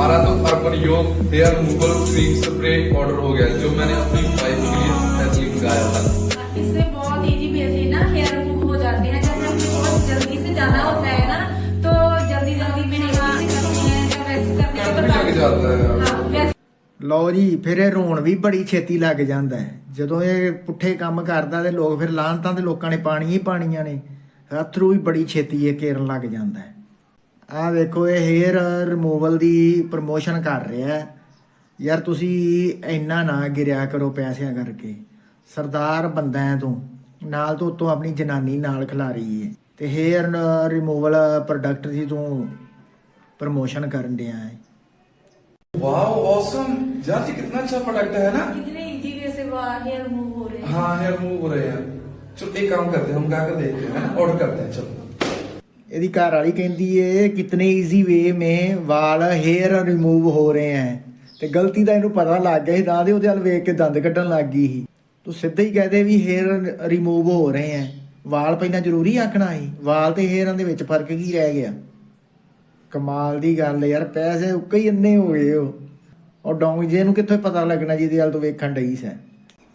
हमारा तो Urban Yog hair removal cream spray order हो गया जो मैंने अपनी वाइफ के लिए स्पेशली मंगाया था इससे बहुत इजी वे से ना हेयर रिमूव हो जाते हैं जैसे हमें बहुत जल्दी से जाना होता है ना तो जल्दी जल्दी में नहीं करते हैं या वैक्स करने कट भी लग जाता है हाँ वैक्स ਲਓ ਜੀ ਫਿਰ ਇਹ ਰੋਣ ਵੀ ਬੜੀ ਛੇਤੀ ਲੱਗ ਜਾਂਦਾ ਹੈ ਜਦੋਂ ਇਹ ਪੁੱਠੇ ਕੰਮ ਕਰਦਾ ਤੇ ਲੋਕ ਫਿਰ ਲਾਹਨਤਾਂ ਤੇ ਲੋਕਾਂ ਨੇ ਪਾਣੀ ਹੀ ਪਾਣੀਆਂ ਨੇ ਅਥਰੂ ਵੀ ਬੜੀ ਛੇਤੀ ਇਹ ਕੇਰਨ ਲੱਗ ਜਾਂਦਾ ਹੈ ਆਹ ਵੇਖੋ ਇਹ ਹੇਅਰ ਰਿਮੂਵਲ ਦੀ ਪ੍ਰਮੋਸ਼ਨ ਕਰ ਰਿਹਾ ਹੈ ਯਾਰ ਤੁਸੀਂ ਇੰਨਾ ਨਾ ਗਿਰਿਆ ਕਰੋ ਪੈਸਿਆਂ ਕਰਕੇ ਸਰਦਾਰ ਬੰਦਾ ਹੈ ਤੂੰ ਨਾਲ ਤੋਂ ਉਤੋਂ ਆਪਣੀ ਜਨਾਨੀ ਨਾਲ ਖਿਲਾਰੀ ਹੈ ਤੇ ਹੇਅਰ ਰਿਮੂਵਲ ਪ੍ਰੋਡਕਟ ਦੀ ਤੂੰ ਪ੍ਰਮੋਸ਼ਨ ਕਰਨ ਡਿਆ ਹੈ वाओ ऑसम यार ये कितना अच्छा प्रोडक्ट है ना कितने इजी वे से वो हेयर रिमूव हो रहे हैं हाँ हेयर रिमूव हो रहे हैं चलो एक काम करते हैं हम गा कर देखते हैं ना ऑर्डर करते हैं चलो ਇਹਦੀ ਘਰ ਵਾਲੀ ਕਹਿੰਦੀ ਏ, ਕਿਤਨੇ ਈਜ਼ੀ ਵੇ ਮੇ ਵਾਲ ਹੇਅਰ ਰਿਮੂਵ ਹੋ ਰਹੇ ਹੈ ਤੇ ਗਲਤੀ ਦਾ ਇਹਨੂੰ ਪਤਾ ਲੱਗ ਗਿਆ ਸੀ, ਤਾਂ ਦੇ ਉਹਦੇ ਵੱਲ ਵੇਖ ਕੇ ਦੰਦ ਕੱਢਣ ਲੱਗ ਗਈ ਸੀ। ਤੂੰ ਸਿੱਧਾ ਹੀ ਕਹਦੇ ਵੀ ਹੇਅਰ ਰਿਮੂਵ ਹੋ ਰਹੇ ਹੈ ਵਾਲ ਪਹਿਲਾਂ ਜ਼ਰੂਰੀ ਆਖਣਾ ਸੀ। ਵਾਲ ਤੇ ਹੇਅਰਾਂ ਦੇ ਵਿੱਚ ਫ਼ਰਕ ਕੀ ਰਹਿ ਗਿਆ? ਕਮਾਲ ਦੀ ਗੱਲ ਯਾਰ, ਪੈਸੇ ਉੱਕੇ ਹੀ ਇੰਨੇ ਹੋ ਗਏ ਉਹ। ਔਰ ਡੌਂਗ ਜੇ ਨੂੰ ਕਿੱਥੋਂ ਪਤਾ ਲੱਗਣਾ ਜਿਹਦੇ ਵੱਲ ਤੂੰ ਵੇਖਣ ਡਈ ਸੈਂ?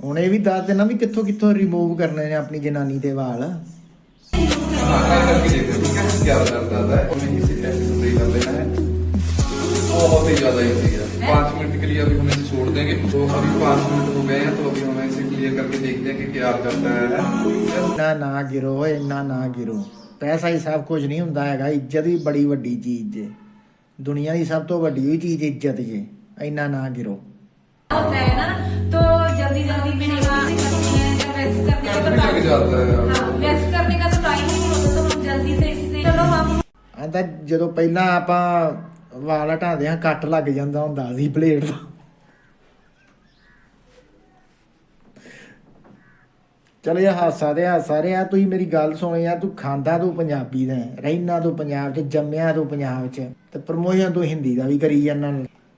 ਹੁਣ ਇਹ ਵੀ ਦੱਸ ਦੇਣਾ ਵੀ ਕਿੱਥੋਂ ਕਿੱਥੋਂ ਰਿਮੂਵ ਕਰਨੇ ਨੇ ਆਪਣੀ ਜਨਾਨੀ ਦੇ ਵਾਲ। बहुत ही ज्यादा इजी है पाँच मिनट के लिए अभी हम इसे छोड़ देंगे तो अभी पाँच मिनट हो गए हैं तो अभी हम इसे क्लियर करके देखते हैं कि क्या करता है ਇੰਨਾ ਨਾ ਗਿਰੋ ਇੰਨਾ ਨਾ ਗਿਰੋ ਪੈਸਾ ਹੀ ਸਭ ਕੁਝ ਨਹੀਂ ਹੁੰਦਾ ਹੈਗਾ ਇੱਜ਼ਤ ਵੀ ਬੜੀ ਵੱਡੀ ਚੀਜ਼ ਜੇ ਦੁਨੀਆ ਦੀ ਸਭ ਤੋਂ ਵੱਡੀ ਹੋਈ ਚੀਜ਼ ਇੱਜ਼ਤ ਜੇ ਇੰਨਾ ਨਾ ਗਿਰੋ होता है ना तो जल्दी जल्दी में नहीं करते हैं या वैक्स करने का कट तो भी लग जाता है ਆਂਦਾ ਜਦੋਂ ਪਹਿਲਾਂ ਆਪਾਂ ਵਾਲ ਹਟਾਉਂਦੇ ਹਾਂ, ਕੱਟ ਲੱਗ ਜਾਂਦਾ ਹੁੰਦਾ ਸੀ ਬਲੇਡ ਦਾ। ਚਲ ਇਹ ਹਾਸਾ ਤੇ ਹਾਸਾ ਰਿਹਾ। ਤੁਸੀਂ ਮੇਰੀ ਗੱਲ ਸੁਣ ਯਾਰ, ਤੂੰ ਖਾਂਦਾ ਤੂੰ ਪੰਜਾਬੀ ਦਾ ਰਹਿਣਾ ਤੂੰ ਪੰਜਾਬ 'ਚ, ਜੰਮਿਆ ਤੂੰ ਪੰਜਾਬ 'ਚ, ਤੇ ਪ੍ਰਮੋਸ਼ਨ ਤੂੰ ਹਿੰਦੀ ਦਾ ਵੀ ਕਰੀ ਜਾਂਦਾ।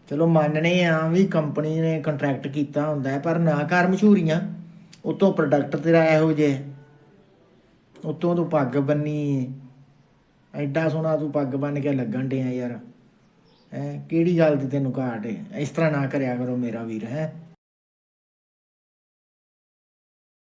ਚਲੋ ਮੰਨਣੇ ਆ ਵੀ ਕੰਪਨੀ ਨੇ ਕੰਟਰੈਕਟ ਕੀਤਾ ਹੁੰਦਾ ਹੈ, ਪਰ ਨਾ ਕਰ ਮਸ਼ਹੂਰੀਆਂ। ਉਤੋਂ ਪ੍ਰੋਡਕਟ ਤੇਰਾ ਇਹੋ ਜੇ ਉਤੋਂ ਤੂੰ ਪੱਗ ਬੰਨੀ ਐਡਾ ਸੋਹਣਾ ਤੂੰ ਪੱਗ ਬੰਨ ਕੇ ਲੱਗਣ ਡਿਆ ਯਾਰ। ਹੈ, ਕਿਹੜੀ ਗੱਲ ਦੀ ਤੈਨੂੰ ਘਾਟ ਹੈ? ਇਸ ਤਰ੍ਹਾਂ ਨਾ ਕਰਿਆ ਕਰੋ ਮੇਰਾ ਵੀਰ, ਹੈ।